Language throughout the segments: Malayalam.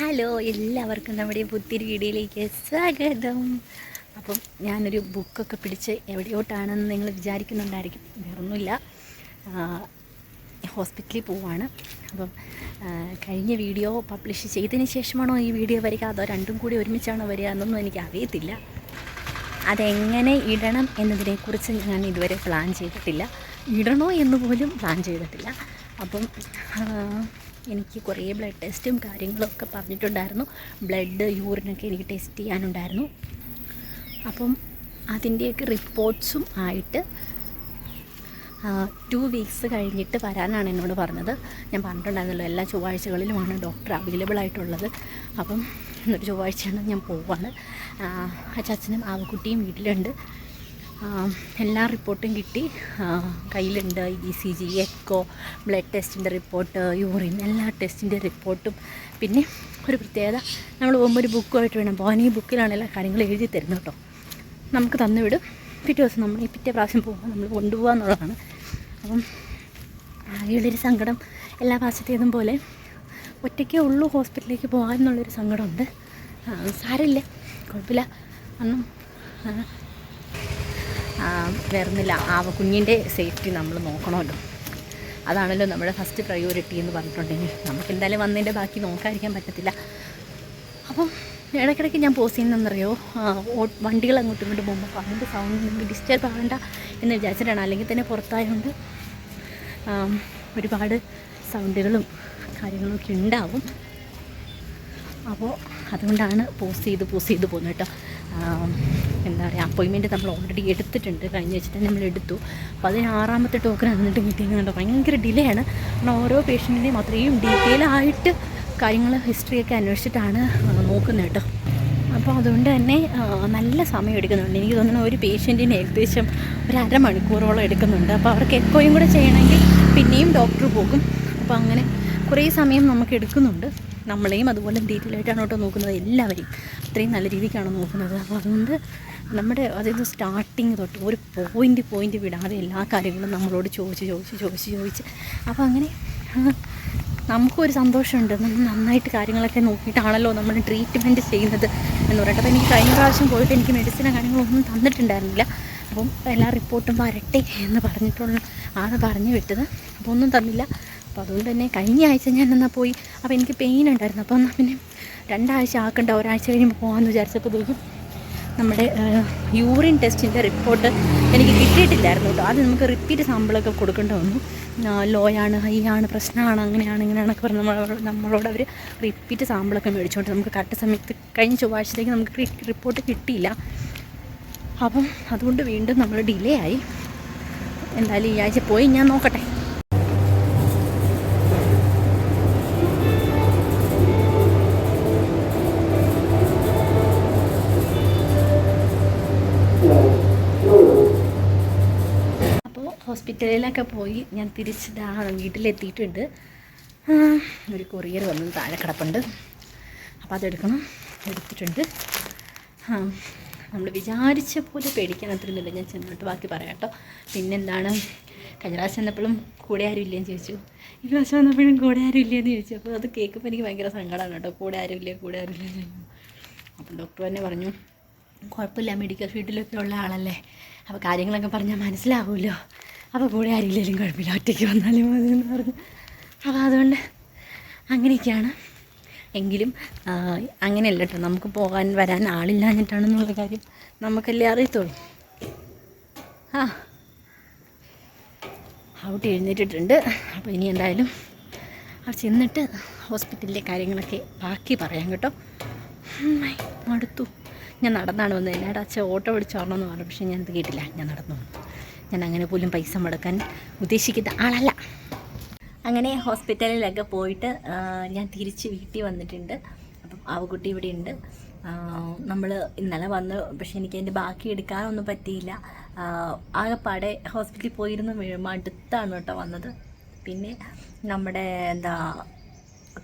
ഹലോ എല്ലാവർക്കും നമ്മുടെ പുത്തിരി വീഡിയോയിലേക്ക് സ്വാഗതം. അപ്പം ഞാനൊരു ബുക്കൊക്കെ പിടിച്ച് എവിടെയോട്ടാണെന്ന് നിങ്ങൾ വിചാരിക്കുന്നുണ്ടായിരിക്കും. വേറൊന്നുമില്ല. ഹോസ്പിറ്റലിൽ പോവാണ്. അപ്പം കഴിഞ്ഞ വീഡിയോ പബ്ലിഷ് ചെയ്തതിന് ശേഷമാണോ ഈ വീഡിയോ വരിക? അതോ രണ്ടും കൂടി ഒരുമിച്ചാണോ വരിക എന്നൊന്നും എനിക്ക് അറിയത്തില്ല. അതെങ്ങനെ ഇടണം എന്നതിനെക്കുറിച്ച് ഞാൻ ഇതുവരെ പ്ലാൻ ചെയ്തിട്ടില്ല. ഇടണോ എന്ന് പോലും പ്ലാൻ ചെയ്തിട്ടില്ല. അപ്പം എനിക്ക് കുറേ ബ്ലഡ് ടെസ്റ്റും കാര്യങ്ങളൊക്കെ പറഞ്ഞിട്ടുണ്ടായിരുന്നു. ബ്ലഡ് യൂറിനൊക്കെ എനിക്ക് ടെസ്റ്റ് ചെയ്യാനുണ്ടായിരുന്നു. അപ്പം അതിന്റെയൊക്കെ റിപ്പോർട്ട്സും ആയിട്ട് ടു വീക്സ് കഴിഞ്ഞിട്ട് വരാനാണ് എന്നോട് പറഞ്ഞത്. ഞാൻ പറഞ്ഞിട്ടുണ്ടായിരുന്നല്ലോ എല്ലാ ചൊവ്വാഴ്ചകളിലുമാണ് ഡോക്ടർ അവൈലബിൾ ആയിട്ടുള്ളത്. അപ്പം ഇന്നൊരു ചൊവ്വാഴ്ചയാണ് ഞാൻ പോവാണ്. അച്ചാച്ചനും ആവക്കുട്ടിയും വീട്ടിലുണ്ട്. എല്ലാ റിപ്പോർട്ടും കിട്ടി. കയ്യിലുണ്ട് E C G echo blood ടെസ്റ്റിന്റെ റിപ്പോർട്ട് യൂറിൻ എല്ലാ ടെസ്റ്റിന്റെ റിപ്പോർട്ടും. പിന്നെ ഒരു പ്രത്യേകത നമ്മൾ പോകുമ്പോൾ ഒരു ബുക്കുമായിട്ട് വേണം. പോകാൻ ഈ ബുക്കിലാണ് എല്ലാ കാര്യങ്ങളും എഴുതി തരുന്നത് കേട്ടോ. നമുക്ക് തന്നു വിടും പിറ്റേ ദിവസം നമ്മൾ ഈ പിറ്റേ പ്രാവശ്യം പോകുമ്പോൾ നമ്മൾ കൊണ്ടുപോകുക എന്നുള്ളതാണ്. അപ്പം ആകെയുള്ളൊരു സങ്കടം എല്ലാ പ്രാവശ്യത്തേതും പോലെ ഒറ്റയ്ക്കേ ഉള്ളൂ ഹോസ്പിറ്റലിലേക്ക് പോകാൻ എന്നുള്ളൊരു സങ്കടമുണ്ട്. സാരമില്ല. കുഴപ്പമില്ല. അന്നും വേറൊന്നുമില്ല ആ കുഞ്ഞിന്റെ സേഫ്റ്റി നമ്മൾ നോക്കണമല്ലോ. അതാണല്ലോ നമ്മുടെ ഫസ്റ്റ് പ്രയോറിറ്റി എന്ന് പറഞ്ഞിട്ടുണ്ടെങ്കിൽ നമുക്ക് എന്തായാലും വന്നതിന്റെ ബാക്കി നോക്കാതിരിക്കാൻ പറ്റത്തില്ല. അപ്പം ഇടയ്ക്കിടയ്ക്ക് ഞാൻ പോസ് ചെയ്യുന്നതെന്നറിയോ? വണ്ടികൾ അങ്ങോട്ടും ഇങ്ങോട്ടും പോകുമ്പോൾ അതിന്റെ സൗണ്ട് നമുക്ക് ഡിസ്റ്റർബ് ആവേണ്ട എന്ന് വിചാരിച്ചിട്ടാണ്. അല്ലെങ്കിൽ തന്നെ പുറത്തായതുകൊണ്ട് ഒരുപാട് സൗണ്ടുകളും കാര്യങ്ങളൊക്കെ ഉണ്ടാവും. അപ്പോൾ അതുകൊണ്ടാണ് പോസ് ചെയ്ത് പോസ് ചെയ്ത് പോകുന്നത് കേട്ടോ. എന്താ പറയുക അപ്പോയിൻമെന്റ് നമ്മൾ ഓൾറെഡി എടുത്തിട്ടുണ്ട്. കഴിഞ്ഞ വെച്ചിട്ട് നമ്മൾ എടുത്തു. അപ്പോൾ അതിന് ആറാമത്തെ ടോക്കൺ എന്നിട്ട് മീറ്റിംഗ് കണ്ടോ ഭയങ്കര ഡിലേ ആണ്. കാരണം ഓരോ പേഷ്യന്റിന്റെയും അത്രയും ഡീറ്റെയിൽ ആയിട്ട് കാര്യങ്ങൾ ഹിസ്റ്ററിയൊക്കെ അന്വേഷിച്ചിട്ടാണ് നോക്കുന്നത് കേട്ടോ. അപ്പോൾ അതുകൊണ്ട് തന്നെ നല്ല സമയം എടുക്കുന്നുണ്ട്. എനിക്ക് തോന്നുന്നു ഒരു പേഷ്യന്റിന് ഏകദേശം ഒരു അരമണിക്കൂറോളം എടുക്കുന്നുണ്ട്. അപ്പോൾ അവർക്ക് എക്കോയും കൂടെ ചെയ്യണമെങ്കിൽ പിന്നെയും ഡോക്ടർ പോകും. അപ്പോൾ അങ്ങനെ കുറേ സമയം നമുക്ക് എടുക്കുന്നുണ്ട്. നമ്മളെയും അതുപോലെ ഡീറ്റെയിൽ ആയിട്ടാണ് കേട്ടോ നോക്കുന്നത് എല്ലാവരെയും. അത്രയും നല്ല രീതിക്കാണ് നോക്കുന്നത്. അപ്പോൾ അതുകൊണ്ട് നമ്മുടെ അതായത് സ്റ്റാർട്ടിങ് തൊട്ട് ഒരു പോയിന്റ് പോയിന്റ് വിടാതെ എല്ലാ കാര്യങ്ങളും നമ്മളോട് ചോദിച്ച് ചോദിച്ച് ചോദിച്ച് ചോദിച്ച്. അപ്പോൾ അങ്ങനെ നമുക്കൊരു സന്തോഷമുണ്ട്. നമ്മൾ നന്നായിട്ട് കാര്യങ്ങളൊക്കെ നോക്കിയിട്ടാണല്ലോ നമ്മൾ ട്രീറ്റ്മെന്റ് ചെയ്യുന്നത് എന്ന് പറയട്ടെ. അപ്പോൾ എനിക്ക് കഴിഞ്ഞ പ്രാവശ്യം പോയിട്ട് എനിക്ക് മെഡിസിനോ കാര്യങ്ങളൊന്നും തന്നിട്ടുണ്ടായിരുന്നില്ല. അപ്പം എല്ലാ റിപ്പോർട്ടും വരട്ടെ എന്ന് പറഞ്ഞിട്ടുള്ള ആണ് പറഞ്ഞു വിട്ടത്. അപ്പോൾ ഒന്നും തന്നില്ല. അപ്പോൾ അതുകൊണ്ട് തന്നെ കഴിഞ്ഞ ആഴ്ച ഞാൻ എന്നാൽ പോയി? അപ്പോൾ എനിക്ക് പെയിൻ ഉണ്ടായിരുന്നു. അപ്പോൾ എന്നാൽ പിന്നെ രണ്ടാഴ്ച ആക്കണ്ട. ഒരാഴ്ച കഴിയുമ്പോൾ പോകാമെന്ന് വിചാരിച്ചപ്പോഴത്തേക്കും നമ്മുടെ യൂറിൻ ടെസ്റ്റിന്റെ റിപ്പോർട്ട് എനിക്ക് കിട്ടിയിട്ടില്ലായിരുന്നു കേട്ടോ. അത് നമുക്ക് റിപ്പീറ്റ് സാമ്പിളൊക്കെ കൊടുക്കേണ്ടി വന്നു. ലോയാണ് ഹൈ ആണ് പ്രശ്നമാണ് അങ്ങനെയാണ് ഇങ്ങനെയാണൊക്കെ പറഞ്ഞ് നമ്മൾ നമ്മളോട് അവർ റിപ്പീറ്റ് സാമ്പിളൊക്കെ മേടിച്ചുകൊണ്ട് നമുക്ക് കറക്റ്റ് സമയത്ത് കഴിഞ്ഞ ചൊവ്വാഴ്ചത്തേക്ക് നമുക്ക് റിപ്പോർട്ട് കിട്ടിയില്ല. അപ്പം അതുകൊണ്ട് വീണ്ടും നമ്മൾ ഡിലേ ആയി. എന്തായാലും ഈ ആഴ്ച പോയി ഞാൻ നോക്കട്ടെ. ഹോസ്പിറ്റലിലൊക്കെ പോയി ഞാൻ തിരിച്ച് വീട്ടിലെത്തിയിട്ടുണ്ട്. ഒരു കൊറിയർ വന്ന് താഴെ കിടപ്പുണ്ട്. അപ്പോൾ അതെടുക്കണം. എടുത്തിട്ടുണ്ട്. നമ്മൾ വിചാരിച്ച പോലെ പേടിക്കാൻ അത്രയൊന്നുമില്ല ഞാൻ ചെന്നിട്ട് ബാക്കി പറയാം കേട്ടോ. പിന്നെന്താണ്? കഴിഞ്ഞ പ്രാവശ്യം വന്നപ്പോഴും കൂടെ ആരും ഇല്ലയെന്ന് ചോദിച്ചു. ഈ പ്രാവശ്യം വന്നപ്പോഴും കൂടെ ആരും ഇല്ലയെന്ന് ചോദിച്ചു. അപ്പോൾ അത് കേൾക്കുമ്പോൾ എനിക്ക് ഭയങ്കര സങ്കടമാണ് കേട്ടോ. കൂടെ ആരും ഇല്ല കൂടെ ആരും ഇല്ലെന്ന് ചോദിച്ചു അപ്പം ഡോക്ടർ തന്നെ പറഞ്ഞു കുഴപ്പമില്ല. മെഡിക്കൽ ഫീൽഡിലൊക്കെ ഉള്ള ആളല്ലേ. അപ്പോൾ കാര്യങ്ങളൊക്കെ പറഞ്ഞാൽ മനസ്സിലാവുമല്ലോ അപ്പോൾ കൂടെ ആരില്ലെങ്കിലും കുഴപ്പമില്ല. ഒറ്റയ്ക്ക് വന്നാലും മതി എന്ന് പറഞ്ഞു. അപ്പോൾ അതുകൊണ്ട് അങ്ങനെയൊക്കെയാണ്. എങ്കിലും അങ്ങനെയല്ല കേട്ടോ. നമുക്ക് പോകാൻ വരാൻ ആളില്ലാഞ്ഞിട്ടാണെന്നുള്ള കാര്യം നമുക്കല്ലേ അറിയത്തുള്ളൂ. ആ. ഔട്ട് എഴുന്നേറ്റിട്ടുണ്ട്. അപ്പോൾ ഇനി എന്തായാലും അവിടെ ചെന്നിട്ട് ഹോസ്പിറ്റലിലെ കാര്യങ്ങളൊക്കെ ബാക്കി പറയാം കേട്ടോ. മടുത്തു. ഞാൻ നടന്നാണ് വന്നത്. എന്നോട് അച്ഛൻ ഓട്ടോ പിടിച്ച് പറഞ്ഞു. പക്ഷേ ഞാൻ അത് കേട്ടില്ല. ഞാൻ നടന്നു വന്നു. ഞാൻ അങ്ങനെ പോലും പൈസ മുടക്കാൻ ഉദ്ദേശിക്കുന്ന ആളല്ല. അങ്ങനെ ഹോസ്പിറ്റലിലൊക്കെ പോയിട്ട് ഞാൻ തിരിച്ച് വീട്ടിൽ വന്നിട്ടുണ്ട്. അപ്പം ആവുകുട്ടി ഇവിടെ ഉണ്ട്. നമ്മൾ ഇന്നലെ വന്ന് പക്ഷെ എനിക്ക് അതിന്റെ ബാക്കി എടുക്കാനൊന്നും പറ്റിയില്ല. ആകെപ്പാടെ ഹോസ്പിറ്റലിൽ പോയിരുന്നു വീഴുമ്പോൾ അടുത്താണ് കേട്ടോ വന്നത്. പിന്നെ നമ്മുടെ എന്താ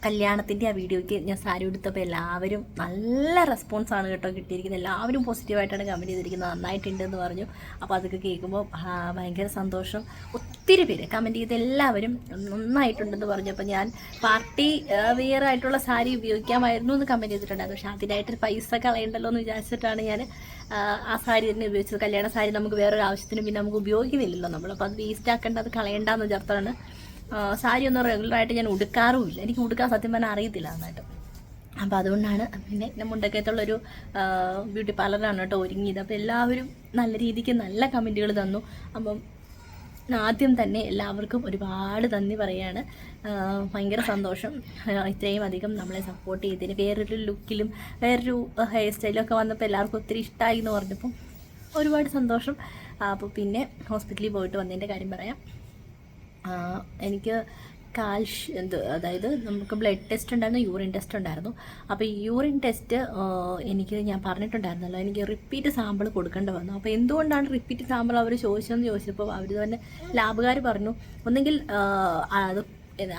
കല്യാണത്തിന്റെ ആ വീഡിയോയ്ക്ക് ഞാൻ സാരി ഉടുത്തപ്പോൾ എല്ലാവരും നല്ല റെസ്പോൺസാണ് കേട്ടോ കിട്ടിയിരിക്കുന്നത്. എല്ലാവരും പോസിറ്റീവായിട്ടാണ് കമന്റ് ചെയ്തിരിക്കുന്നത്. നന്നായിട്ടുണ്ട് എന്ന് പറഞ്ഞു. അപ്പോൾ അതൊക്കെ കേൾക്കുമ്പോൾ ഭയങ്കര സന്തോഷം. ഒത്തിരി പേര് കമന്റ് ചെയ്ത് എല്ലാവരും നന്നായിട്ടുണ്ടെന്ന് പറഞ്ഞപ്പോൾ ഞാൻ പാർട്ടി വെയർ ആയിട്ടുള്ള സാരി ഉപയോഗിക്കാമായിരുന്നു എന്ന് കമന്റ് ചെയ്തിട്ടുണ്ടായിരുന്നു പക്ഷേ അതിനായിട്ട് പൈസ കളയണ്ടല്ലോ എന്ന് വിചാരിച്ചിട്ടാണ് ഞാൻ ആ, സാരി തന്നെ ഉപയോഗിച്ചത്. കല്യാണ സാരി നമുക്ക് വേറൊരു ആവശ്യത്തിന് പിന്നെ നമുക്ക് ഉപയോഗിക്കുന്നില്ലല്ലോ നമ്മൾ. അപ്പോൾ അത് വേസ്റ്റ് ആക്കേണ്ട അത് കളയേണ്ടെന്ന് വിചാരിച്ചാണ് സാരി ഒന്നും റെഗുലറായിട്ട് ഞാൻ ഉടുക്കാറുമില്ല. എനിക്ക് ഉടുക്കാൻ സത്യം പറഞ്ഞാൽ അറിയത്തില്ല നന്നായിട്ട്. അപ്പോൾ അതുകൊണ്ടാണ് പിന്നെ എന്റെ മുണ്ടക്കയത്തുള്ളൊരു ബ്യൂട്ടി പാർലറാണ് കേട്ടോ ഒരുങ്ങിയത്. അപ്പോൾ എല്ലാവരും നല്ല രീതിക്ക് നല്ല കമന്റുകൾ തന്നു. അപ്പം ആദ്യം തന്നെ എല്ലാവർക്കും ഒരുപാട് നന്ദി പറയാണ്. ഭയങ്കര സന്തോഷം. ഇത്രയും അധികം നമ്മളെ സപ്പോർട്ട് ചെയ്തതിന് വേറൊരു ലുക്കിലും വേറൊരു ഹെയർ സ്റ്റൈലൊക്കെ വന്നപ്പോൾ എല്ലാവർക്കും ഒത്തിരി ഇഷ്ടമായി എന്ന് പറഞ്ഞപ്പം ഒരുപാട് സന്തോഷം. അപ്പോൾ പിന്നെ ഹോസ്പിറ്റലിൽ പോയിട്ട് വന്നതിന്റെ കാര്യം പറയാം. എനിക്ക് കാൽഷ്യം എന്ത് അതായത് നമുക്ക് ബ്ലഡ് ടെസ്റ്റ് ഉണ്ടായിരുന്നു യൂറിൻ ടെസ്റ്റ് ഉണ്ടായിരുന്നു. അപ്പോൾ യൂറിൻ ടെസ്റ്റ് എനിക്ക് ഞാൻ പറഞ്ഞിട്ടുണ്ടായിരുന്നല്ലോ എനിക്ക് റിപ്പീറ്റ് സാമ്പിൾ കൊടുക്കേണ്ടി വന്നു. അപ്പോൾ എന്തുകൊണ്ടാണ് റിപ്പീറ്റ് സാമ്പിൾ അവർ ചോദിച്ചതെന്ന് ചോദിച്ചപ്പോൾ അവർ തന്നെ ലാബുകാർ പറഞ്ഞു ഒന്നെങ്കിൽ അത്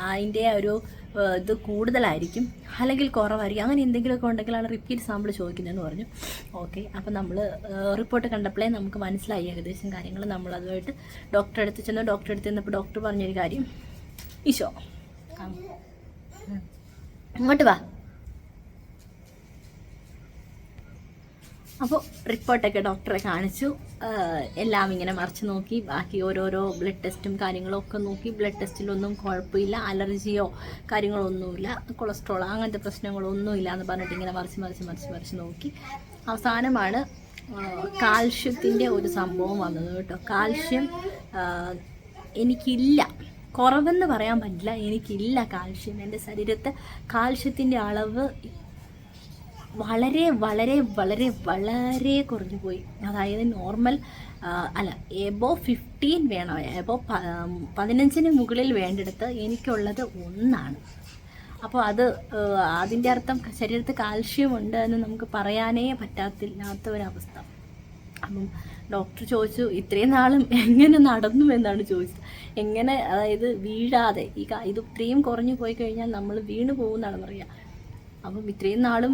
അതിന്റെ ഒരു ഇത് കൂടുതലായിരിക്കും അല്ലെങ്കിൽ കുറവായിരിക്കും. അങ്ങനെ എന്തെങ്കിലുമൊക്കെ ഉണ്ടെങ്കിലാണ് റിപ്പീറ്റ് സാമ്പിൾ ചോദിക്കുന്നതെന്ന് പറഞ്ഞു. ഓക്കെ അപ്പം നമ്മൾ റിപ്പോർട്ട് കണ്ടപ്പോഴേ നമുക്ക് മനസ്സിലായി ഏകദേശം കാര്യങ്ങൾ. നമ്മൾ അതുമായിട്ട് ഡോക്ടറെ അടുത്ത് ചെന്ന് ഡോക്ടറെ അടുത്ത് ചെന്നപ്പോൾ ഡോക്ടർ പറഞ്ഞൊരു കാര്യം. ഈശോ. ഇങ്ങോട്ട് വാ. അപ്പോൾ റിപ്പോർട്ടൊക്കെ ഡോക്ടറെ കാണിച്ചു. എല്ലാം ഇങ്ങനെ മറിച്ച് നോക്കി ബാക്കി ഓരോരോ ബ്ലഡ് ടെസ്റ്റും കാര്യങ്ങളും ഒക്കെ നോക്കി ബ്ലഡ് ടെസ്റ്റിലൊന്നും കുഴപ്പമില്ല അലർജിയോ കാര്യങ്ങളൊന്നുമില്ല കൊളസ്ട്രോൾ അങ്ങനത്തെ പ്രശ്നങ്ങളൊന്നുമില്ല എന്ന് പറഞ്ഞിട്ട് ഇങ്ങനെ മറിച്ച് മറിച്ച് മറിച്ച് മറിച്ച് നോക്കി. അവസാനമാണ് കാൽഷ്യത്തിന്റെ ഒരു സംഭവം വന്നത് കേട്ടോ. കാൽഷ്യം എനിക്കില്ല. കുറവെന്ന് പറയാൻ പറ്റില്ല എനിക്കില്ല കാൽഷ്യം. എന്റെ ശരീരത്തെ കാൽഷ്യത്തിന്റെ അളവ് വളരെ വളരെ വളരെ വളരെ കുറഞ്ഞു പോയി. അതായത് നോർമൽ അല്ല എബോ ഫിഫ്റ്റീൻ വേണം. എബോ പതിനഞ്ചിന് മുകളിൽ വേണ്ടിടത്ത് എനിക്കുള്ളത് ഒന്നാണ്. അപ്പോൾ അത് അതിന്റെ അർത്ഥം ശരീരത്ത് കാൽഷ്യം ഉണ്ട് എന്ന് നമുക്ക് പറയാനേ പറ്റാത്തില്ലാത്ത ഒരവസ്ഥ അപ്പം ഡോക്ടർ ചോദിച്ചു ഇത്രയും നാളും എങ്ങനെ നടന്നു എന്നാണ് ചോദിച്ചത്? എങ്ങനെ അതായത് വീഴാതെ ഈ ഇത് ഇത്രയും കുറഞ്ഞു പോയി കഴിഞ്ഞാൽ നമ്മൾ വീണ് പോകുന്നതാണ് പറയുക അപ്പം ഇത്രയും നാളും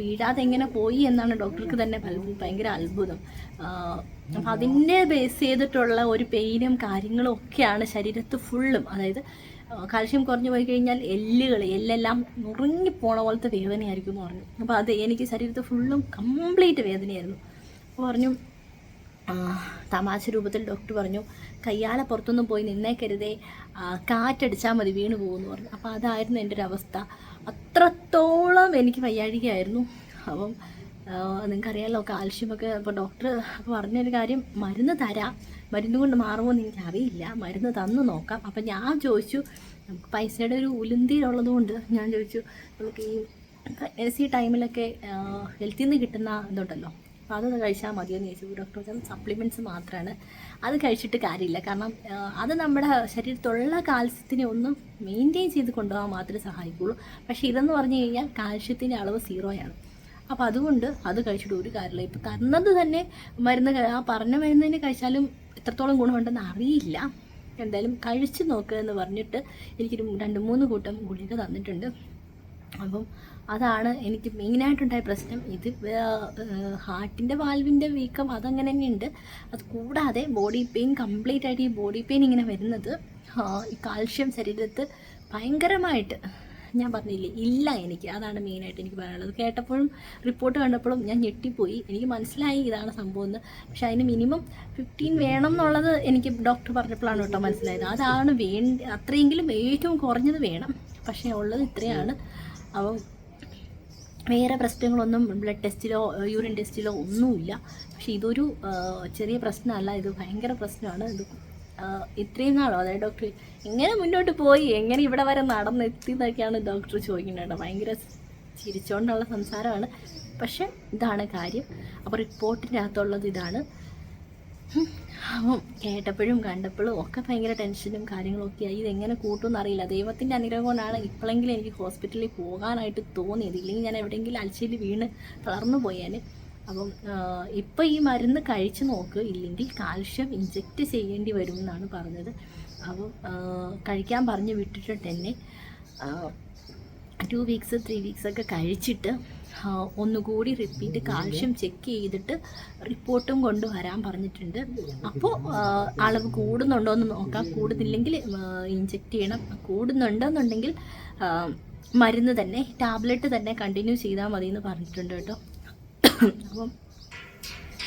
വീഴാതെ എങ്ങനെ പോയി എന്നാണ് ഡോക്ടർക്ക് തന്നെ പലപ്പോഴും ഭയങ്കര അത്ഭുതം. അപ്പം അതിനെ ബേസ് ചെയ്തിട്ടുള്ള ഒരു പെയിനും കാര്യങ്ങളും ഒക്കെയാണ് ശരീരത്ത് ഫുള്ളും അതായത് കാൽഷ്യം കുറഞ്ഞു പോയി കഴിഞ്ഞാൽ എല്ലുകൾ എല്ലെല്ലാം നുറുങ്ങിപ്പോണ പോലത്തെ വേദനയായിരിക്കും എന്ന് പറഞ്ഞു. അപ്പോൾ അത് എനിക്ക് ശരീരത്ത് ഫുള്ളും കംപ്ലീറ്റ് വേദനയായിരുന്നു. അപ്പോൾ പറഞ്ഞു തമാശ രൂപത്തിൽ ഡോക്ടർ പറഞ്ഞു കയ്യാലെ പുറത്തൊന്നും പോയി നിന്നേക്കരുതേ. കാറ്റടിച്ചാൽ മതി വീണ് പോകുമെന്ന് പറഞ്ഞു. അപ്പോൾ അതായിരുന്നു എന്റെ ഒരു അവസ്ഥ. അത്രത്തോളം എനിക്ക് വയ്യാഴികയായിരുന്നു. അപ്പം നിങ്ങൾക്കറിയാമല്ലോ കാൽഷ്യമൊക്കെ അപ്പോൾ ഡോക്ടർ പറഞ്ഞൊരു കാര്യം മരുന്ന് തരാം. മരുന്ന് കൊണ്ട് മാറുമോ എന്ന് എനിക്കറിയില്ല. മരുന്ന് തന്നു നോക്കാം. അപ്പം ഞാൻ ചോദിച്ചു നമുക്ക് പൈസയുടെ ഒരു ഉലുന്തിയിലുള്ളതുകൊണ്ട് ഞാൻ ചോദിച്ചു നമുക്ക് ഈ പ്രഗ്നൻസി ടൈമിലൊക്കെ ഹെൽത്തിൽ നിന്ന് കിട്ടുന്ന ഇതുണ്ടല്ലോ അതൊന്ന് കഴിച്ചാൽ മതിയെന്ന് ചോദിച്ചു. ഡോക്ടർ പറഞ്ഞാൽ സപ്ലിമെന്റ്സ് മാത്രമാണ് അത് കഴിച്ചിട്ട് കാര്യമില്ല. കാരണം അത് നമ്മുടെ ശരീരത്തുള്ള കാൽസ്യത്തിനെ ഒന്നും മെയിന്റെയിൻ ചെയ്ത് കൊണ്ടുപോകാൻ മാത്രമേ സഹായിക്കുള്ളൂ പക്ഷേ ഇതെന്ന് പറഞ്ഞു കഴിഞ്ഞാൽ കാൽസ്യത്തിന്റെ അളവ് സീറോയാണ് അപ്പോൾ അതുകൊണ്ട് അത് കഴിച്ചിട്ട് ഒരു കാര്യമില്ല. ഇപ്പോൾ തന്നത് തന്നെ മരുന്ന് ആ പറഞ്ഞ മരുന്നിന് കഴിച്ചാലും എത്രത്തോളം ഗുണമുണ്ടെന്ന് അറിയില്ല. എന്തായാലും കഴിച്ച് നോക്കുക എന്ന് പറഞ്ഞിട്ട് എനിക്കൊരു രണ്ട് മൂന്ന് കൂട്ടം ഗുളിക തന്നിട്ടുണ്ട്. അപ്പം അതാണ് എനിക്ക് മെയിനായിട്ടുണ്ടായ പ്രശ്നം. ഇത് ഹാർട്ടിന്റെ വാൽവിന്റെ വീക്കം അതങ്ങനെ തന്നെയുണ്ട്. അത് കൂടാതെ ബോഡി പെയിൻ കംപ്ലീറ്റ് ആയിട്ട് ഈ ബോഡി പെയിൻ ഇങ്ങനെ വരുന്നത് ഈ കാൽഷ്യം ശരീരത്ത് ഭയങ്കരമായിട്ട് ഞാൻ പറഞ്ഞില്ലേ ഇല്ല എനിക്ക്. അതാണ് മെയിനായിട്ട് എനിക്ക് പറയാനുള്ളത്. കേട്ടപ്പോഴും റിപ്പോർട്ട് കണ്ടപ്പോഴും ഞാൻ ഞെട്ടിപ്പോയി. എനിക്ക് മനസ്സിലായി ഇതാണ് സംഭവം എന്ന്. പക്ഷെ അതിന് മിനിമം ഫിഫ്റ്റീൻ വേണം എന്നുള്ളത് എനിക്ക് ഡോക്ടർ പറഞ്ഞപ്പോഴാണ് കേട്ടോ മനസ്സിലായത്. അതാണ് വേണ്ട അത്രയെങ്കിലും ഏറ്റവും കുറഞ്ഞത് വേണം. പക്ഷേ ഉള്ളത് ഇത്രയാണ്. അപ്പം വേറെ പ്രശ്നങ്ങളൊന്നും ബ്ലഡ് ടെസ്റ്റിലോ യൂറിൻ ടെസ്റ്റിലോ ഒന്നുമില്ല. പക്ഷെ ഇതൊരു ചെറിയ പ്രശ്നമല്ല. ഇത് ഭയങ്കര പ്രശ്നമാണ്. ഇത് ഇത്രയും നാളോ അതായത് ഡോക്ടർ എങ്ങനെ മുന്നോട്ട് പോയി? എങ്ങനെ ഇവിടെ വരെ നടന്നെത്തി എന്നൊക്കെയാണ് ഡോക്ടർ ചോദിക്കുന്നത് കേട്ടോ. ഭയങ്കര ചിരിച്ചുകൊണ്ടുള്ള സംസാരമാണ്. പക്ഷെ ഇതാണ് കാര്യം. അപ്പോൾ റിപ്പോർട്ടിന്റെ അകത്തുള്ളത് ഇതാണ്. അപ്പം കേട്ടപ്പോഴും കണ്ടപ്പോഴും ഒക്കെ ഭയങ്കര ടെൻഷനും കാര്യങ്ങളും ഒക്കെ ആയി. ഇതെങ്ങനെ കൂട്ടുമെന്ന് അറിയില്ല. ദൈവത്തിന്റെ അനുഗ്രഹം കൊണ്ടാണ് ഇപ്പോഴെങ്കിലും എനിക്ക് ഹോസ്പിറ്റലിൽ പോകാനായിട്ട് തോന്നിയത്. ഇല്ലെങ്കിൽ ഞാൻ എവിടെയെങ്കിലും അലച്ചിൽ വീണ് തളർന്നു പോയാൽ അപ്പം ഇപ്പം ഈ മരുന്ന് കഴിച്ച് നോക്ക്. ഇല്ലെങ്കിൽ കാൽഷ്യം ഇഞ്ചെക്റ്റ് ചെയ്യേണ്ടി വരും എന്നാണ് പറഞ്ഞത്. അപ്പം കഴിക്കാൻ പറഞ്ഞ് വിട്ടിട്ട് തന്നെ ടു വീക്സ് ത്രീ വീക്സ് ഒക്കെ കഴിച്ചിട്ട് ഒന്നുകൂടി റിപ്പീറ്റ് കാൽഷ്യം ചെക്ക് ചെയ്തിട്ട് റിപ്പോർട്ടും കൊണ്ടുവരാൻ പറഞ്ഞിട്ടുണ്ട്. അപ്പോൾ അളവ് കൂടുന്നുണ്ടോ എന്ന് നോക്കാം. കൂടുന്നില്ലെങ്കിൽ ഇഞ്ചെക്റ്റ് ചെയ്യണം. കൂടുന്നുണ്ടെന്നുണ്ടെങ്കിൽ മരുന്ന് തന്നെ ടാബ്ലറ്റ് തന്നെ കണ്ടിന്യൂ ചെയ്താൽ മതി എന്ന് പറഞ്ഞിട്ടുണ്ട് കേട്ടോ. അപ്പം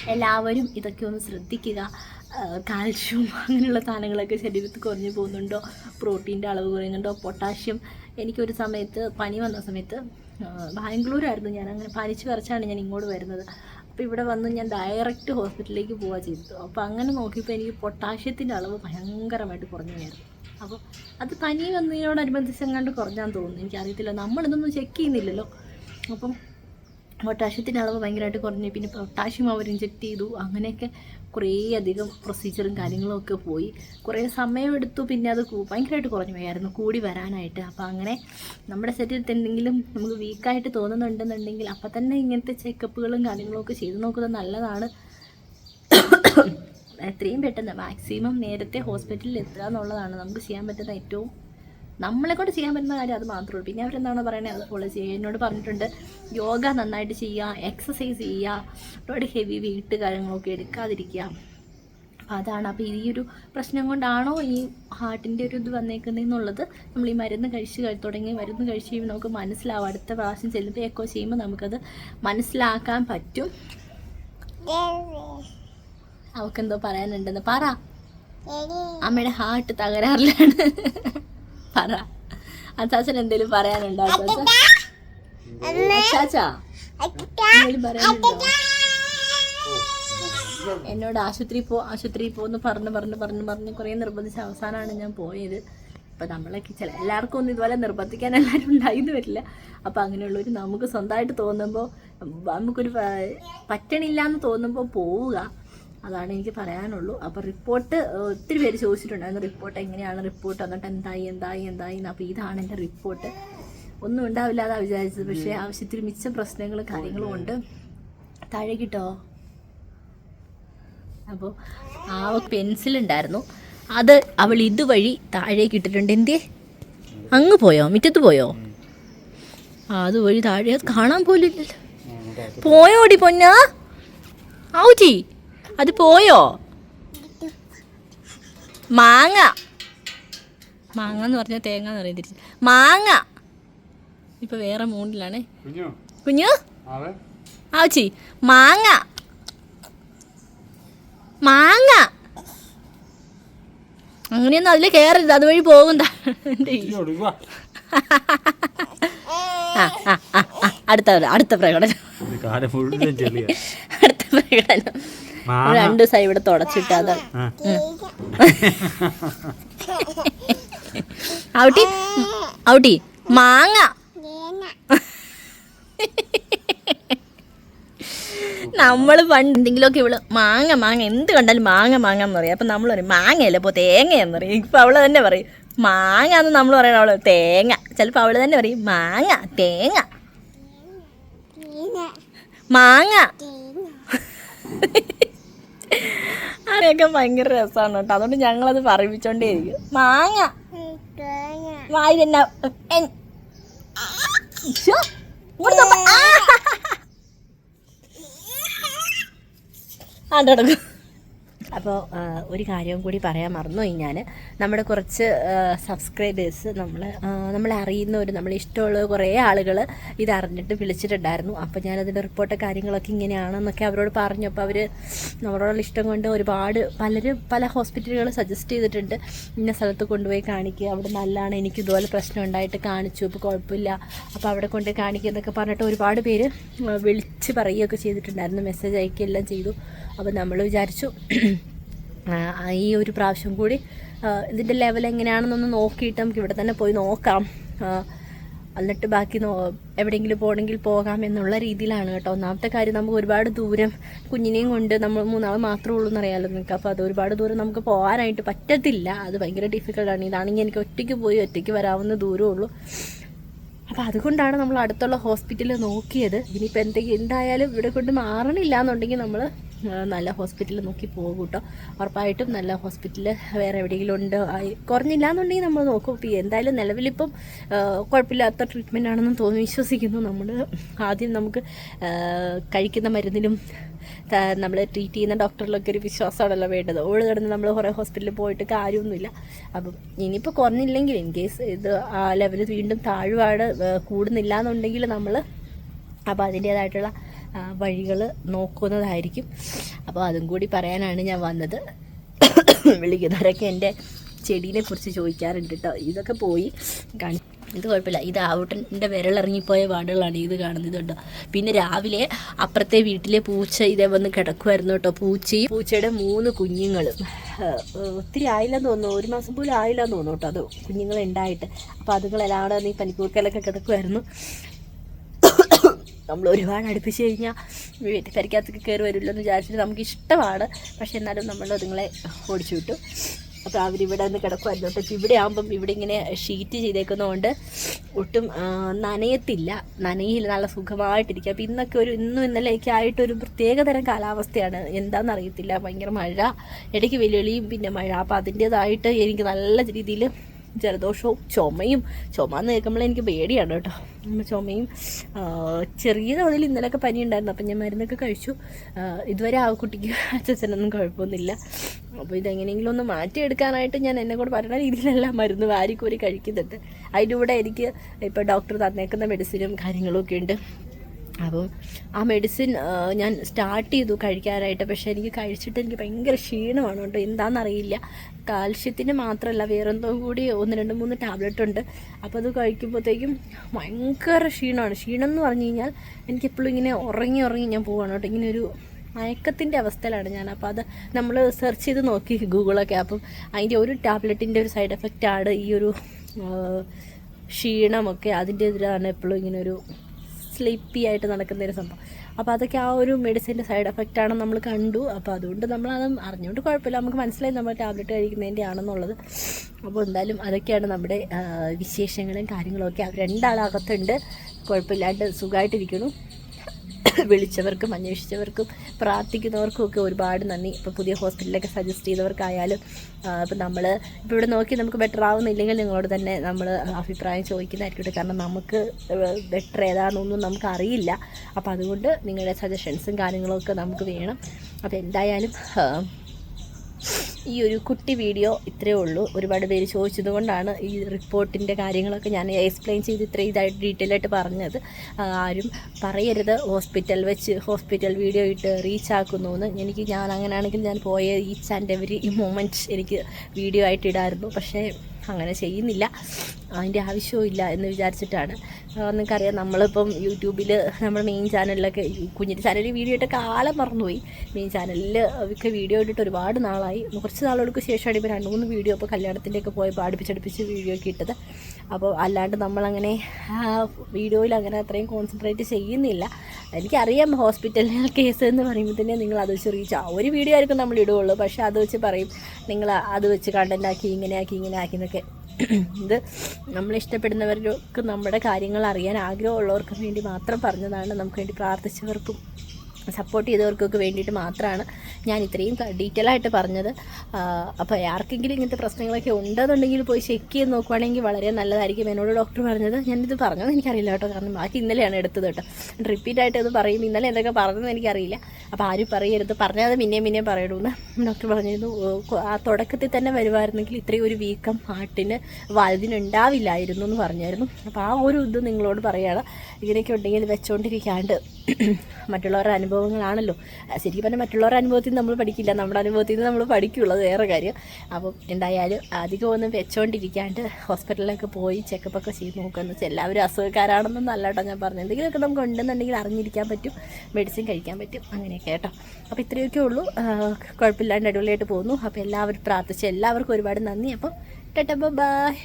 എല്ലാവരും ഇതൊക്കെ ഒന്ന് ശ്രദ്ധിക്കുക. കാൽഷ്യം അങ്ങനെയുള്ള സാധനങ്ങളൊക്കെ ശരീരത്തിൽ കുറഞ്ഞു പോകുന്നുണ്ടോ? പ്രോട്ടീന്റെ അളവ് കുറയുന്നുണ്ടോ? പൊട്ടാഷ്യം. എനിക്കൊരു സമയത്ത് പനി വന്ന സമയത്ത് ബാംഗ്ലൂരായിരുന്നു ഞാൻ. അങ്ങനെ പനിച്ച് വരച്ചാണ് ഞാൻ ഇങ്ങോട്ട് വരുന്നത്. അപ്പോൾ ഇവിടെ വന്ന് ഞാൻ ഡയറക്റ്റ് ഹോസ്പിറ്റലിലേക്ക് പോവാ ചെയ്തു അപ്പോൾ അങ്ങനെ നോക്കിയപ്പോൾ എനിക്ക് പൊട്ടാഷ്യത്തിന്റെ അളവ് ഭയങ്കരമായിട്ട് കുറഞ്ഞായിരുന്നു അപ്പോൾ അത് പനി വന്നതിനോടനുബന്ധിച്ച് എങ്ങാണ്ട് കുറഞ്ഞാന്ന് തോന്നുന്നു. എനിക്കറിയത്തില്ല. നമ്മളിതൊന്നും ചെക്ക് ചെയ്യുന്നില്ലല്ലോ. അപ്പം പൊട്ടാഷ്യത്തിന്റെ അളവ് ഭയങ്കരമായിട്ട് കുറഞ്ഞു പിന്നെ പൊട്ടാഷ്യം അവർ ഇഞ്ചെക്ട് ചെയ്തു. അങ്ങനെയൊക്കെ കുറേ അധികം പ്രൊസീജിയറും കാര്യങ്ങളും ഒക്കെ പോയി. കുറേ സമയമെടുത്തു പിന്നെ അത് ഭയങ്കരമായിട്ട് കുറഞ്ഞു പോയായിരുന്നു. കൂടി വരാനായിട്ട്. അപ്പോൾ അങ്ങനെ നമ്മുടെ ശരീരത്തിൽ എന്തെങ്കിലും നമുക്ക് വീക്കായിട്ട് തോന്നുന്നുണ്ടെന്നുണ്ടെങ്കിൽ അപ്പം തന്നെ ഇങ്ങനത്തെ ചെക്കപ്പുകളും കാര്യങ്ങളും ഒക്കെ ചെയ്ത് നോക്കുന്നത് നല്ലതാണ്. എത്രയും പെട്ടെന്ന് മാക്സിമം നേരത്തെ ഹോസ്പിറ്റലിൽ എത്തുക എന്നുള്ളതാണ് നമുക്ക് ചെയ്യാൻ പറ്റുന്ന ഏറ്റവും നമ്മളെ കൊണ്ട് ചെയ്യാൻ പറ്റുന്ന കാര്യം അത് മാത്രമേ ഉള്ളൂ. പിന്നെ അവരെന്താണോ പറയുന്നത്? അത് ഫോളോ ചെയ്യുക എന്നോട് പറഞ്ഞിട്ടുണ്ട് യോഗ നന്നായിട്ട് ചെയ്യുക എക്സസൈസ് ചെയ്യുക ഒരുപാട് ഹെവി വെയിറ്റ് കാര്യങ്ങളൊക്കെ എടുക്കാതിരിക്കുക. അപ്പം അതാണ്. അപ്പോൾ ഈ ഒരു പ്രശ്നം കൊണ്ടാണോ ഈ ഹാർട്ടിന്റെ ഒരു ഇത് വന്നേക്കുന്നതെന്നുള്ളത് നമ്മൾ ഈ മരുന്ന് കഴിച്ച് കഴി തുടങ്ങി മരുന്ന് കഴിച്ച് കഴിയുമ്പോൾ നമുക്ക് മനസ്സിലാവും. അടുത്ത പ്രാവശ്യം ചെല്ലുമ്പോൾ എക്കോ ചെയ്യുമ്പോൾ നമുക്കത് മനസ്സിലാക്കാൻ പറ്റും. അവക്കെന്തോ പറയാനുണ്ടെന്ന് പറ. അമ്മയുടെ ഹാർട്ട് തകരാറിലാണ്. പറ. അച്ചാച്ചൻ എന്തേലും പറയാനുണ്ടോ? അച്ചാച്ച. എന്നോട് ആശുപത്രി പോ ആശുപത്രി പോന്ന് പറഞ്ഞ് പറഞ്ഞ് പറഞ്ഞ് പറഞ്ഞ് കുറേ നിർബന്ധിച്ച അവസാനമാണ് ഞാൻ പോയത്. അപ്പം നമ്മളൊക്കെ ചില എല്ലാവർക്കും ഒന്നും ഇതുപോലെ നിർബന്ധിക്കാൻ എല്ലാവരും ഉണ്ടായിന്ന് വരില്ല. അപ്പം അങ്ങനെയുള്ളൊരു നമുക്ക് സ്വന്തമായിട്ട് തോന്നുമ്പോൾ നമുക്കൊരു പറ്റണില്ല എന്ന് തോന്നുമ്പോൾ പോവുക. അതാണ് എനിക്ക് പറയാനുള്ളൂ. അപ്പോൾ റിപ്പോർട്ട് ഒത്തിരി പേര് ചോദിച്ചിട്ടുണ്ടായിരുന്നു റിപ്പോർട്ട് എങ്ങനെയാണ് റിപ്പോർട്ട് എന്നിട്ട് എന്തായി എന്തായി എന്തായി അപ്പോൾ ഇതാണ് എന്റെ റിപ്പോർട്ട് ഒന്നും ഉണ്ടാവില്ല അതാ വിചാരിച്ചത്. പക്ഷേ ആവശ്യത്തിൽ മിച്ച പ്രശ്നങ്ങളും കാര്യങ്ങളും ഉണ്ട്. താഴെ കിട്ടോ അപ്പോൾ ആ പെൻസിൽ ഉണ്ടായിരുന്നു. അത് അവൾ ഇതുവഴി താഴേക്ക് ഇട്ടിട്ടുണ്ട്. എന്തേ അങ്ങ് പോയോ? മുറ്റത്ത് പോയോ? ആ അതുവഴി താഴെ കാണാൻ പോലും ഇല്ലല്ലോ. പോയോടി പൊന്നാ? ഔജി അത് പോയോ? മാങ്ങ. മാങ്ങ എന്ന് പറഞ്ഞാൽ തേങ്ങ എന്ന് പറയും തിരിച്ച്. മാങ്ങ. ഇപ്പൊ വേറെ മൂണ്ടിലാണേ കുഞ്ഞു. കുഞ്ഞു? ആവേ. ആച്ചി മാങ്ങ. മാങ്ങ. അങ്ങനെയൊന്നും അതിൽ കയറരുത് അതുവഴി പോകും. എന്റെ വാ ആ, ആ, ആ, ആ, അടുത്ത അടുത്ത പ്രകടനം. അടുത്ത പ്രകടനം. രണ്ടു ദിവസം ഇവിടെ തുടച്ചിട്ട് അത്. ഔട്ടി ഔട്ടി മാങ്ങ. നമ്മൾ പണ്ട് എന്തെങ്കിലുമൊക്കെ ഇവൾ മാങ്ങ മാങ്ങ എന്ത് കണ്ടാലും മാങ്ങ മാങ്ങ എന്ന് പറയും. അപ്പം നമ്മൾ പറയും മാങ്ങയല്ലേ മാങ്ങയല്ല തേങ്ങ എന്ന് പറയും. ഇപ്പം അവൾ തന്നെ പറയും മാങ്ങ എന്ന് നമ്മൾ പറയണം അവൾ തേങ്ങ. ചിലപ്പോൾ അവൾ തന്നെ പറയും മാങ്ങ തേങ്ങ. മാങ്ങ. അങ്ങനെയൊക്കെ ഭയങ്കര രസമാണ് കേട്ടോ. അതുകൊണ്ട് ഞങ്ങളത് പറയിപ്പിച്ചോണ്ടേ മാങ്ങ. വായി തന്നെ എൻ- അപ്പോൾ ഒരു കാര്യം കൂടി പറയാൻ മറന്നുപോയി ഞാൻ നമ്മുടെ കുറച്ച് സബ്സ്ക്രൈബേഴ്സ് നമ്മൾ നമ്മളെ ഒരു നമ്മളെ ഇഷ്ടമുള്ള കുറേ ആളുകൾ ഇതറിഞ്ഞിട്ട് വിളിച്ചിട്ടുണ്ടായിരുന്നു. അപ്പോൾ ഞാനതിന്റെ റിപ്പോർട്ട് കാര്യങ്ങളൊക്കെ ഇങ്ങനെയാണെന്നൊക്കെ അവരോട് പറഞ്ഞു. അപ്പോൾ അവർ നമ്മളോടുള്ള ഇഷ്ടം കൊണ്ട് ഒരുപാട് പലരും പല ഹോസ്പിറ്റലുകൾ സജസ്റ്റ് ചെയ്തിട്ടുണ്ട്. ഇന്ന സ്ഥലത്ത് കൊണ്ടുപോയി കാണിക്കുക അവിടെ നല്ലതാണ് എനിക്ക് ഇതുപോലെ പ്രശ്നം ഉണ്ടായിട്ട് കാണിച്ചു ഇപ്പോൾ കുഴപ്പമില്ല. അപ്പോൾ അവിടെ കൊണ്ട് കാണിക്കുക എന്നൊക്കെ പറഞ്ഞിട്ട് ഒരുപാട് പേര് വിളിച്ച് പറയുകയൊക്കെ ചെയ്തിട്ടുണ്ടായിരുന്നു. മെസ്സേജ് അയക്കുകയെല്ലാം ചെയ്തു. അപ്പോൾ നമ്മൾ വിചാരിച്ചു ഈ ഒരു പ്രാവശ്യം കൂടി ഇതിന്റെ ലെവൽ എങ്ങനെയാണെന്നൊന്ന് നോക്കിയിട്ട് നമുക്ക് ഇവിടെ തന്നെ പോയി നോക്കാം. എന്നിട്ട് ബാക്കി നോ എവിടെയെങ്കിലും പോകണമെങ്കിൽ പോകാം എന്നുള്ള രീതിയിലാണ് കേട്ടോ. ഒന്നാമത്തെ കാര്യം നമുക്ക് ഒരുപാട് ദൂരം കുഞ്ഞിനെയും കൊണ്ട് നമ്മൾ മൂന്നാൾ മാത്രമേ ഉള്ളൂ എന്നറിയാമല്ലോ നിങ്ങൾക്ക്. അപ്പോൾ അത് ഒരുപാട് ദൂരം നമുക്ക് പോകാനായിട്ട് പറ്റത്തില്ല. അത് ഭയങ്കര ഡിഫിക്കൽട്ടാണ് ഇതാണെങ്കിൽ എനിക്ക് ഒറ്റയ്ക്ക് പോയി ഒറ്റയ്ക്ക് വരാവുന്ന ദൂരമേ ഉള്ളൂ. അപ്പോൾ അതുകൊണ്ടാണ് നമ്മൾ അടുത്തുള്ള ഹോസ്പിറ്റലിൽ നോക്കിയത്. ഇനിയിപ്പോൾ എന്തെങ്കിലും എന്തായാലും ഇവിടെ കൊണ്ട് മാറണില്ല എന്നുണ്ടെങ്കിൽ നമ്മൾ നല്ല ഹോസ്പിറ്റലിൽ നോക്കി പോകും കേട്ടോ ഉറപ്പായിട്ടും നല്ല ഹോസ്പിറ്റൽ വേറെ എവിടെയെങ്കിലും ഉണ്ട്? കുറഞ്ഞില്ല എന്നുണ്ടെങ്കിൽ നമ്മൾ നോക്കും. എന്തായാലും നിലവിലിപ്പം കുഴപ്പമില്ലാത്ത ട്രീറ്റ്മെന്റ് ആണെന്ന് തോന്നി വിശ്വസിക്കുന്നു. നമ്മൾ ആദ്യം നമുക്ക് കഴിക്കുന്ന മരുന്നിലും നമ്മൾ ട്രീറ്റ് ചെയ്യുന്ന ഡോക്ടറിലൊക്കെ ഒരു വിശ്വാസമാണല്ലോ വേണ്ടത്. ഓൾ കിടന്ന് നമ്മൾ കുറേ ഹോസ്പിറ്റലിൽ പോയിട്ട് കാര്യമൊന്നുമില്ല. അപ്പം ഇനിയിപ്പോൾ കുറഞ്ഞില്ലെങ്കിൽ ഇൻ കേസ് ഇത് ആ ലെവൽ വീണ്ടും താഴ്വാട് കൂടുന്നില്ല എന്നുണ്ടെങ്കിൽ നമ്മൾ അപ്പോൾ അതിന്റേതായിട്ടുള്ള വഴികൾ നോക്കുന്നതായിരിക്കും. അപ്പോൾ അതും കൂടി പറയാനാണ് ഞാൻ വന്നത്. വിളിക്കുന്നവരൊക്കെ എന്റെ ചെടീനെ കുറിച്ച് ചോദിക്കാറുണ്ട് കേട്ടോ ഇതൊക്കെ പോയി കാണി ഇത് കുഴപ്പമില്ല. ഇത് ആവട്ടന്റെ വിരളിറങ്ങിപ്പോയ പാടുകളാണ് ഇത് കാണുന്നത് കേട്ടോ. പിന്നെ രാവിലെ അപ്പുറത്തെ വീട്ടിലെ പൂച്ച ഇതേ വന്ന് കിടക്കുമായിരുന്നു കേട്ടോ. പൂച്ചയും പൂച്ചയുടെ മൂന്ന് കുഞ്ഞുങ്ങളും. ഒത്തിരി ആയില്ലെന്ന് തോന്നുന്നു. ഒരു മാസം പോലും ആയില്ല എന്ന് തോന്നുന്നു കേട്ടോ അത് കുഞ്ഞുങ്ങൾ ഉണ്ടായിട്ട് അപ്പോൾ അതുങ്ങളെല്ലാം നീ പനിക്കൂർക്കലൊക്കെ കിടക്കുമായിരുന്നു നമ്മൾ ഒരുപാട് അടുപ്പിച്ച് കഴിഞ്ഞാൽ വീട്ടിൽ പരിക്കകത്തൊക്കെ കയറി എന്ന് വിചാരിച്ചിട്ട് നമുക്ക് ഇഷ്ടമാണ് പക്ഷേ എന്നാലും നമ്മൾ അതുങ്ങളെ ഓടിച്ചു വിട്ടു. അപ്പോൾ അവരിവിടെ നിന്ന് കിടക്കുമായിരുന്നു കേട്ടോ ഇവിടെ ആകുമ്പം ഇവിടെ ഇങ്ങനെ ഷീറ്റ് ചെയ്തേക്കുന്നതുകൊണ്ട് ഒട്ടും നനയത്തില്ല. നനയില്ല നല്ല സുഖമായിട്ടിരിക്കുക അപ്പോൾ ഇന്നൊക്കെ ഒരു ഇന്നും ഇന്നലെയൊക്കെ ആയിട്ട് ഒരു പ്രത്യേകതരം കാലാവസ്ഥയാണ്. എന്താണെന്ന് അറിയത്തില്ല ഭയങ്കര മഴ ഇടയ്ക്ക് വെല്ലുവിളിയും പിന്നെ മഴ. അപ്പോൾ അതിന്റേതായിട്ട് എനിക്ക് നല്ല രീതിയിൽ ജലദോഷവും ചുമയും ചുമ എന്ന് കേൾക്കുമ്പോൾ എനിക്ക് പേടിയാണ് കേട്ടോ. ചുമയും ചെറിയ തോതിൽ ഇന്നലെയൊക്കെ പനി ഉണ്ടായിരുന്നു. അപ്പം ഞാൻ മരുന്നൊക്കെ കഴിച്ചു. ഇതുവരെ ആ കുട്ടിക്ക് അച്ഛനൊന്നും കുഴപ്പമൊന്നുമില്ല. അപ്പോൾ ഇതെങ്ങനെയെങ്കിലും ഒന്ന് മാറ്റിയെടുക്കാനായിട്ട് ഞാൻ എന്നെ കൂടെ പറയുന്ന രീതിയിലല്ല മരുന്ന് വാരിക്കോരി കഴിക്കുന്നുണ്ട് അതിന്റെ കൂടെ എനിക്ക് ഇപ്പോൾ ഡോക്ടർ തന്നേക്കുന്ന മെഡിസിനും കാര്യങ്ങളും ഒക്കെ ഉണ്ട്. അപ്പം ആ മെഡിസിൻ ഞാൻ സ്റ്റാർട്ട് ചെയ്തു കഴിക്കാനായിട്ട്. പക്ഷേ എനിക്ക് കഴിച്ചിട്ട് എനിക്ക് ഭയങ്കര ക്ഷീണമാണ് കേട്ടോ. എന്താണെന്നറിയില്ല. കാൽഷ്യത്തിന് മാത്രമല്ല വേറെന്തോ കൂടി ഒന്ന് രണ്ട് മൂന്ന് ടാബ്ലറ്റ് ഉണ്ട്. അപ്പോൾ അത് കഴിക്കുമ്പോഴത്തേക്കും ഭയങ്കര ക്ഷീണമാണ്. ക്ഷീണം എന്ന് പറഞ്ഞു കഴിഞ്ഞാൽ എനിക്കെപ്പോഴും ഇങ്ങനെ ഉറങ്ങി ഉറങ്ങി ഞാൻ പോവാണ് കേട്ടോ. ഇങ്ങനെ ഒരു മയക്കത്തിന്റെ അവസ്ഥയിലാണ് ഞാൻ. അപ്പോൾ അത് നമ്മൾ സെർച്ച് ചെയ്ത് നോക്കി ഗൂഗിളൊക്കെ അപ്പം അതിന്റെ ഒരു ടാബ്ലറ്റിന്റെ ഒരു സൈഡ് എഫക്റ്റാണ് ഈ ഒരു ക്ഷീണമൊക്കെ. അതിന്റെ എതിരാണ് എപ്പോഴും ഇങ്ങനെ ഒരു സ്ലിപ്പി ആയിട്ട് നടക്കുന്ന ഒരു സംഭവം. അപ്പോൾ അതൊക്കെ ആ ഒരു മെഡിസിന്റെ സൈഡ് എഫക്റ്റ് ആണെന്ന് നമ്മൾ കണ്ടു. അപ്പോൾ അതുകൊണ്ട് നമ്മൾ അത് അറിഞ്ഞുകൊണ്ട് കുഴപ്പമില്ല. നമുക്ക് മനസ്സിലായി നമ്മൾ ടാബ്ലറ്റ് കഴിക്കുന്നതിന്റെ ആണെന്നുള്ളത്. അപ്പോൾ എന്തായാലും അതൊക്കെയാണ് നമ്മുടെ വിശേഷങ്ങളും കാര്യങ്ങളും ഒക്കെ. രണ്ടാളകത്തുണ്ട്. കുഴപ്പമില്ലാണ്ട് സുഖമായിട്ടിരിക്കുന്നു. വിളിച്ചവർക്കും അന്വേഷിച്ചവർക്കും പ്രാർത്ഥിക്കുന്നവർക്കും ഒക്കെ ഒരുപാട് നന്ദി. ഇപ്പോൾ പുതിയ ഹോസ്പിറ്റലിലൊക്കെ സജസ്റ്റ് ചെയ്തവർക്കായാലും ഇപ്പം നമ്മൾ ഇപ്പോൾ ഇവിടെ നോക്കി നമുക്ക് ബെറ്റർ ആവുന്നില്ലെങ്കിൽ നിങ്ങളോട് തന്നെ നമ്മൾ അഭിപ്രായം ചോദിക്കുന്നതായിരിക്കട്ടെ കാരണം നമുക്ക് ബെറ്റർ ഏതാണെന്നൊന്നും നമുക്ക് അറിയില്ല. അപ്പോൾ അതുകൊണ്ട് നിങ്ങളുടെ സജഷൻസും കാര്യങ്ങളൊക്കെ നമുക്ക് വേണം. അപ്പോൾ എന്തായാലും ഈ ഒരു കുട്ടി വീഡിയോ ഇത്രയേ ഉള്ളൂ. ഒരുപാട് പേര് ചോദിച്ചത് കൊണ്ടാണ് ഈ റിപ്പോർട്ടിന്റെ കാര്യങ്ങളൊക്കെ ഞാൻ എക്സ്പ്ലെയിൻ ചെയ്ത് ഇത്ര ഇതായിട്ട് ഡീറ്റെയിൽ ആയിട്ട് പറഞ്ഞത്. ആരും പറയരുത്. ഹോസ്പിറ്റൽ വെച്ച് ഹോസ്പിറ്റൽ വീഡിയോ ഇട്ട് റീച്ച് ആക്കുന്നു എന്ന് എനിക്ക് ഞാൻ അങ്ങനെയാണെങ്കിൽ ഞാൻ പോയ ഈച്ച് ആൻഡ് എവരി മൊമെന്റ് എനിക്ക് വീഡിയോ ആയിട്ട് ഇടായിരുന്നു. പക്ഷേ അങ്ങനെ ചെയ്യുന്നില്ല. അതിന്റെ ആവശ്യവും ഇല്ല എന്ന് വിചാരിച്ചിട്ടാണ്. നിങ്ങൾക്കറിയാം നമ്മളിപ്പം യൂട്യൂബിൽ നമ്മുടെ മെയിൻ ചാനലിലൊക്കെ കുഞ്ഞിന്റെ ചാനലിൽ വീഡിയോ ഇട്ടൊക്കെ കാലം മറന്നുപോയി. മെയിൻ ചാനലിൽ ഒക്കെ വീഡിയോ ഇട്ടിട്ട് ഒരുപാട് നാളായി. കുറച്ച് നാളുകൾക്ക് ശേഷമാണ് ഇപ്പോൾ രണ്ട് മൂന്ന് വീഡിയോ ഇപ്പോൾ കല്യാണത്തിന്റെയൊക്കെ പോയി അടുപ്പിച്ചടുപ്പിച്ച് വീഡിയോ ഒക്കെ ഇട്ടത്. അപ്പോൾ അല്ലാണ്ട് നമ്മളങ്ങനെ വീഡിയോയിൽ അങ്ങനെ അത്രയും കോൺസെൻട്രേറ്റ് ചെയ്യുന്നില്ല. എനിക്കറിയാം ഹോസ്പിറ്റലിൽ കേസ് എന്ന് പറയുമ്പോൾ തന്നെ നിങ്ങൾ അത് വെച്ച് റീച്ച് ആ ഒരു വീഡിയോ ആയിരിക്കും നമ്മൾ ഇടുകയുള്ളൂ. പക്ഷേ അത് വെച്ച് പറയും നിങ്ങൾ അത് വെച്ച് കണ്ടന്റാക്കി ഇങ്ങനെ ആക്കി ഇങ്ങനെ ആക്കി എന്നൊക്കെ. ഇത് നമ്മളിഷ്ടപ്പെടുന്നവർക്ക് നമ്മുടെ കാര്യങ്ങൾ അറിയാൻ ആഗ്രഹമുള്ളവർക്കും വേണ്ടി മാത്രം പറഞ്ഞതാണ്. നമുക്ക് വേണ്ടി പ്രാർത്ഥിച്ചവർക്കും സപ്പോർട്ട് ചെയ്തവർക്കൊക്കെ വേണ്ടിയിട്ട് മാത്രമാണ് ഞാൻ ഇത്രയും ഡീറ്റെയിൽ ആയിട്ട് പറഞ്ഞത്. അപ്പോൾ ആർക്കെങ്കിലും ഇങ്ങനത്തെ പ്രശ്നങ്ങളൊക്കെ ഉണ്ടെന്നുണ്ടെങ്കിൽ പോയി ചെക്ക് ചെയ്ത് നോക്കുവാണെങ്കിൽ വളരെ നല്ലതായിരിക്കും എന്നോട് ഡോക്ടർ പറഞ്ഞത്. ഞാനിത് പറഞ്ഞത് എനിക്കറിയില്ല കേട്ടോ. കാരണം ബാക്കി ഇന്നലെയാണ് എടുത്തത് കേട്ടോ. റിപ്പീറ്റ് ആയിട്ട് അത് പറയും. ഇന്നലെ എന്തൊക്കെ പറഞ്ഞതെന്ന് എനിക്കറിയില്ല. അപ്പോൾ ആരും പറയരുത്. പറഞ്ഞാൽ പിന്നെയും പിന്നെയും പറയണമെന്ന് ഡോക്ടർ പറഞ്ഞിരുന്നു. ആ തുടക്കത്തിൽ തന്നെ വരുമായിരുന്നെങ്കിൽ ഇത്രയും ഒരു വീക്കം ഹാർട്ടിന് വലുതിനുണ്ടാവില്ലായിരുന്നു എന്ന് പറഞ്ഞായിരുന്നു. അപ്പോൾ ആ ഒരു ഇത് നിങ്ങളോട് പറയുകയാണ് ഇങ്ങനെയൊക്കെ ഉണ്ടെങ്കിൽ വെച്ചോണ്ടിരിക്കാണ്ട് മറ്റുള്ളവരുടെ അനുഭവങ്ങളാണല്ലോ. ശരിക്കും പറഞ്ഞാൽ മറ്റുള്ളവരുടെ അനുഭവത്തിൽ നിന്ന് നമ്മൾ പഠിക്കില്ല. നമ്മുടെ അനുഭവത്തിൽ നിന്ന് നമ്മൾ പഠിക്കുള്ളത് വേറെ കാര്യം. അപ്പം എന്തായാലും അധികം ഒന്നും വെച്ചുകൊണ്ടിരിക്കാണ്ട് ഹോസ്പിറ്റലിലൊക്കെ പോയി ചെക്കപ്പൊക്കെ ചെയ്ത് നോക്കുന്നു എല്ലാവരും അസുഖക്കാരാണെന്നൊന്നും അല്ല കേട്ടോ ഞാൻ പറഞ്ഞത് എന്തെങ്കിലുമൊക്കെ നമുക്ക് ഉണ്ടെന്നുണ്ടെങ്കിൽ അറിഞ്ഞിരിക്കാൻ പറ്റും. മെഡിസിൻ കഴിക്കാൻ പറ്റും. അങ്ങനെയൊക്കെ കേട്ടോ. അപ്പോൾ ഇത്രയൊക്കെ ഉള്ളൂ. കുഴപ്പമില്ലാണ്ട് അടിപൊളിയായിട്ട് പോകുന്നു. അപ്പോൾ എല്ലാവരും പ്രാർത്ഥിച്ച് എല്ലാവർക്കും ഒരുപാട് നന്ദി. അപ്പം ടെട്ട ബൈ.